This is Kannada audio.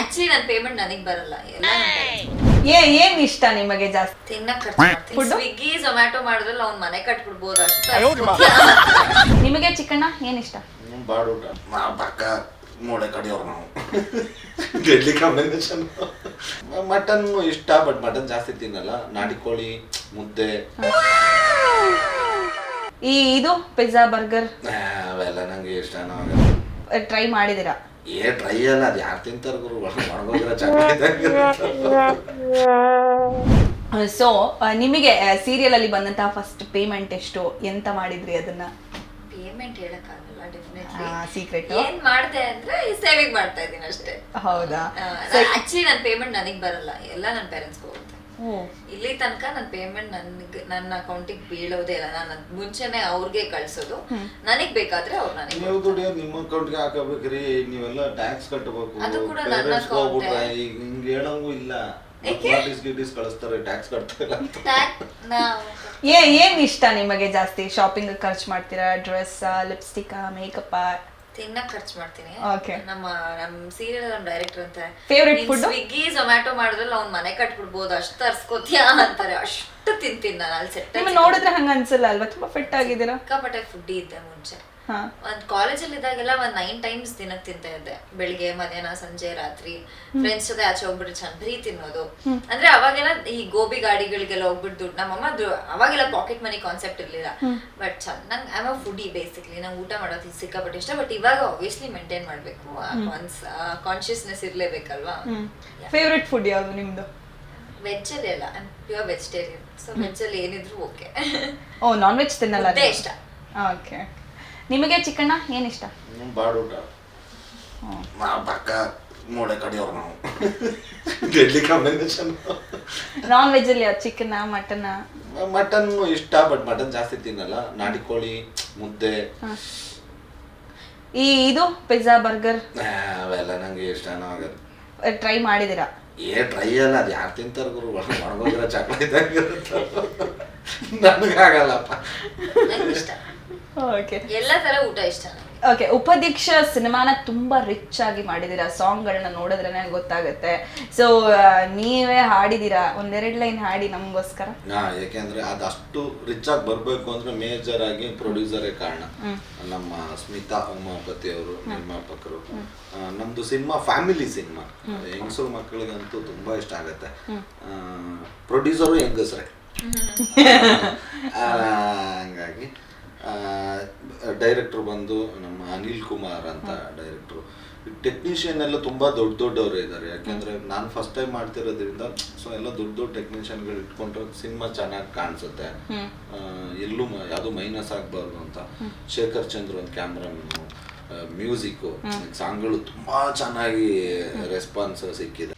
ಆಕ್ಚುಲಿ ನನ್ನ ಪೇಮೆಂಟ್ ನನಗೆ ಬರಲ್ಲ. ಎಲ್ಲ ನನ್ ಏ ಏನ್ ಇಷ್ಟ ನಿಮಗೆ ಜಾಸ್ತಿ? ತಿನ್ನಕ್ ಖರ್ಚು ಮಾಡ್ತೀನಿ. Food? ಸ್ವಿಗ್ಗಿ ಝೊಮ್ಯಾಟೊ ಮಾಡಿದ್ರಲ್ಲಿ ಅವ್ನ್ ಮನೆ ಕಟ್ಬಿಡ್ಬೋದು ಅಷ್ಟು. ನಿಮಗೆ ಚಿಕ್ಕಣ್ಣ ಏನ್ ಇಷ್ಟ? ಹ್ಮ್, ಬಾಡೂಟ ನಾವು ಪಕ್ಕ ಮೂಳೆ ಕಡಿಯೋರು ನಾವು. Deadly combination. ಮಟನ್ ಇಷ್ಟ ಬಟ್ ಮಟನ್ ಜಾಸ್ತಿ ತಿನ್ನಲ್ಲ. ನಾಟಿ ಕೋಳಿ ಮುದ್ದೆ. ಈ ಇದು ಪಿಜ್ಜಾ ಬರ್ಗರ್ ಆ, ಅವೆಲ್ಲ ನಂಗೆ ಇಷ್ಟ ಆಗಲ್ಲ ಟ್ರೈ ಮಾಡಿದೀರಾ ಏ ಟ್ರೈ ಅಲ್ಲ ಅದು ಯಾರು ತಿಂತಾರ ಗುರು? ಒಣಗೋಗಿರೋ ಚಾಕ್ಲೇಟ್ ಸೊ ನಿಮಗೆ ಸೀರಿಯಲ್ ಅಲ್ಲಿ ಬಂದಂತಹ ಫಸ್ಟ್ ಪೇಮೆಂಟ್ ಎಷ್ಟು? ಎಂತ ಮಾಡಿದ್ರಿ ಅದನ್ನ? ಪೇಮೆಂಟ್ ಹೇಳಕ್ಕಾಗಲ್ಲ ಡೆಫಿನೆಟ್ಲಿ ಸೀಕ್ರೆಟ್ ಏನ್ ಮಾಡ್ದೆ ಅಂದ್ರೆ ಸೇವಿಂಗ್ ಮಾಡ್ತಾ ಇದೀನಿ ಅಷ್ಟೇ. ಹೌದಾ? ಆಕ್ಚುಲಿ ನನ್ನ ಪೇಮೆಂಟ್ ನನಗೆ ಬರಲ್ಲ. ಎಲ್ಲ ನನ್ನ ಪೇರೆಂಟ್ಸ್ ಹೋಗುತ್ತೆ ಓ ಇಲ್ಲಿ ತನಕ ನನ್ ಪೇಮೆಂಟ್ ನನ್ಗೆ ನನ್ನ ಅಕೌಂಟಿಗೆ ಬೀಳೋದೇ ಇಲ್ಲ. ನಾನು ಮುಂಚೆನೆ ಅವ್ರಿಗೆ ಕಳ್ಸೋದು. ನನಗ್ ಬೇಕಾದ್ರೆ ಅವ್ರು ನನಗೆ ನೀವು ದುಡಿಯೋದು ನಿಮ್ಮ ಅಕೌಂಟ್ಗೆ ಹಾಕಬೇಕ್ರಿ. ನೀವೆಲ್ಲ ಟ್ಯಾಕ್ಸ್ ಕಟ್ಟಬೇಕು ಅದು ಕೂಡ ನನ್ನ Parents ಗೆ ಹೋಗ್ಬಿಟ್ರೆ ಏ. ಈಗ ಹಿಂಗ್ ಹೇಳಂಗೂ ಇಲ್ಲ? ನೋಟಿಸ್ ಗಿಟಿಸ್ ಕಳಿಸ್ತಾರೆ ಟ್ಯಾಕ್ಸ್ ಏ ಏನ್ ಇಷ್ಟ ನಿಮಗೆ ಜಾಸ್ತಿ? ಶಾಪಿಂಗ್ ಖರ್ಚು ಮಾಡ್ತೀರಾ? ಡ್ರೆಸ್ ಲಿಪ್ಸ್ಟಿಕ್ ಮೇಕಪ್ ತಿನ್ನಕ್ ಖರ್ಚು ಮಾಡ್ತೀನಿ Okay. ನಮ್ಮ ನಮ್ ಸೀರಿಯಲ್ ನಮ್ ಡೈರೆಕ್ಟರ್ ಅಂತಾರೆ food? ಸ್ವಿಗ್ಗಿ ಝೊಮ್ಯಾಟೊ ಮಾಡಿದ್ರಲ್ಲಿ ಅವ್ನ್ ಮನೆ ಕಟ್ಬಿಡ್ಬೋದು ಅಷ್ಟು ತರ್ಸ್ಕೋತಿಯಾ ಅಂತಾರೆ ಅಷ್ಟು ತಿಂತೀನಿ ನಾನು ಅಲ್ಲಿ ಸೆಟ್ ನಿಮ್ಮ ನೋಡಿದ್ರೆ ಹಂಗ ಅನ್ಸಲ್ಲ ಅಲ್ವಾ? ತುಂಬಾ ಫಿಟ್ ಆಗಿದ್ದೀರಾ? ಸಿಕ್ಕಾಪಟ್ಟೆ ಫುಡ್ ಇದ್ದೆ ಮುಂಚೆ. ಹಾ. ಒಂದ್ ಕಾಲೇಜಲ್ಲಿ ಇದ್ದಾಗೆಲ್ಲ ಒಂದ್ ನೈನ್ ಟೈಮ್ಸ್ ದಿನಕ್ಕೆ ತಿಂತಾ ಇದ್ದೆ. ಬೆಳಿಗ್ಗೆ ಮಧ್ಯಾಹ್ನ ಸಂಜೆ ರಾತ್ರಿ. ಫ್ರೆಂಡ್ಸ್ ಜೊತೆ ಆಚೆ ಹೋಗ್ಬಿಟ್ಟು ಚಂದ್ರಿ ತಿನ್ನೋದು. ಅಂದ್ರೆ ಅವಾಗೆಲ್ಲ ಈ ಗೋಬಿ ಗಾಡಿಗಳಿಗೆಲ್ಲ ಹೋಗ್ಬಿಟ್ಟು ದುಡ್ಡು ನಮ್ಮಮ್ಮ ದು- ಅವಾಗೆಲ್ಲ ಪಾಕೆಟ್ ಮನಿ ಕಾನ್ಸೆಪ್ಟ್ ಇರ್ಲಿಲ್ಲ. ಬಟ್ ಚೆನ್ನಾಗ್ ಐ ಅ ಫುಡಿ ಬೇಸಿಕ್ಲಿ ನಂಗೆ ಊಟ ಮಾಡೋದು ಸಿಕ್ಕಾಪಟ್ಟೆ ಇಷ್ಟ. ಬಟ್ ಇವಾಗ ಆಬ್ವಿಯಸ್ಲಿ ಮೇಂಟೈನ್ ಮಾಡ್ಬೇಕು. ಕಾನ್ಶಿಯಸ್ನೆಸ್ ಇರ್ಲೇಬೇಕಲ್ವಾ? ಫೇವ್ರೆಟ್ ಫುಡ್ ಯಾವುದು ನಿಮ್ದು? ವೆಜ್ ಅಲ್ಲಿ ಅಲ್ಲ ಪ್ಯೂರ್ ವೆಜಿಟೇರಿಯನ್ ಸೊ ವೆಜ್ಜಲ್ಲಿ ಏನಿದ್ರು ಓಕೆ. ಓ ನಾನ್ ವೆಜ್ ತಿನ್ನಲ್ಲ ಮುದ್ದೆ ಇಷ್ಟ. ಓಕೆ. ನಿಮಗೆ ಚಿಕ್ಕಣ್ಣ ಏನ್ ಇಷ್ಟ? ಬಾಡೂಟ. ನಾವು ಪಕ್ಕ ಮೂಳೆ ಕಡಿಯೋರು ನಾವು. ಡೆಡ್ಲಿ ಕಾಂಬಿನೇಷನ್ ನಾನ್ ವೆಜ್ ಅಲ್ಲಿ ಯಾವ್ದು ಚಿಕನ್ ಮಟನ್ ಮಟನ್ ಇಷ್ಟ ಬಟ್ ಮಟನ್ ಜಾಸ್ತಿ ತಿನ್ನಲ್ಲ. ನಾಟಿ ಕೋಳಿ ಮುದ್ದೆ. ಈ ಇದು ಪಿಜ್ಜಾ ಬರ್ಗರ್ ಆ, ಅವೆಲ್ಲ ನಂಗೆ ಇಷ್ಟನೂ ಆಗಲ್ಲ. ಟ್ರೈ ಮಾಡಿದಿರ ಏ ಟ್ರೈ ಅಲ್ಲ ಅದು ಯಾರು ತಿಂತಾರೆ ಗುರು? ಒಣಗೋಗಿರೋ ಚಾಕ್ಲೇಟ್ ನನಗಾಗಲ್ಲಪ್ಪ ನಂಗೆ ಇಷ್ಟ. ಓಕೆ ಎಲ್ಲ ತರ ಊಟ ಇಷ್ಟ ಓಕೆ ಉಪದೀಕ್ಷ ಸಿನಿಮಾನ ತುಂಬಾ ರಿಚ್ ಆಗಿ ಮಾಡಿದೀರಾ. ಸಾಂಗ್ಗಳನ್ನ ನೋಡಿದ್ರೆ ಗೊತ್ತಾಗುತ್ತೆ. ಸೊ ನೀವೇ ಹಾಡಿದೀರಾ? ಒಂದೆರಡು ಲೈನ್ ಹಾಡಿ ನಮಗೋಸ್ಕರ. ಹಾ ಯಾಕೆಂದ್ರೆ ಅದಷ್ಟು ರಿಚ್ ಆಗಿ ಬರ್ಬೇಕು ಅಂದ್ರೆ ಮೇಜರ್ ಆಗಿ ಪ್ರೊಡ್ಯೂಸರೇ ಕಾರಣ. ನಮ್ಮ ಸ್ಮಿತಾ ಉಮಾಪತಿ ಅವರು ನಿರ್ಮಾಪಕರು. ನಮ್ದು ಸಿನಿಮಾ ಫ್ಯಾಮಿಲಿ ಸಿನಿಮಾ. ಹೆಂಗಸರು ಮಕ್ಕಳಿಗಂತೂ ತುಂಬಾ ಇಷ್ಟ ಆಗತ್ತೆ. ಪ್ರೊಡ್ಯೂಸರು ಹೆಂಗಸ್ರೆ. ಡೈರೆಕ್ಟ್ರು ಬಂದು ನಮ್ಮ ಅನಿಲ್ ಕುಮಾರ್ ಅಂತ ಡೈರೆಕ್ಟ್ರು. ಟೆಕ್ನಿಷಿಯನ್ ಎಲ್ಲ ತುಂಬಾ ದೊಡ್ಡ ದೊಡ್ಡವರು ಇದ್ದಾರೆ ಯಾಕೆಂದ್ರೆ ನಾನು ಫಸ್ಟ್ ಟೈಮ್ ಮಾಡ್ತಿರೋದ್ರಿಂದ ಸೊ ಎಲ್ಲ ದೊಡ್ಡ ದೊಡ್ಡ ಟೆಕ್ನಿಷಿಯನ್ಗಳು ಇಟ್ಕೊಂಡ್ರೆ ಸಿನಿಮಾ ಚೆನ್ನಾಗಿ ಕಾಣಿಸುತ್ತೆ. ಎಲ್ಲೂ ಯಾವುದು ಮೈನಸ್ ಆಗಬಾರ್ದು ಅಂತ. ಶೇಖರ್ ಚಂದ್ರ ಒಂದು ಕ್ಯಾಮ್ರಾಮನ್ನು ಮ್ಯೂಸಿಕ್ಕು ಸಾಂಗ್ಗಳು ತುಂಬಾ ಚೆನ್ನಾಗಿ ರೆಸ್ಪಾನ್ಸ್ ಸಿಕ್ಕಿದೆ.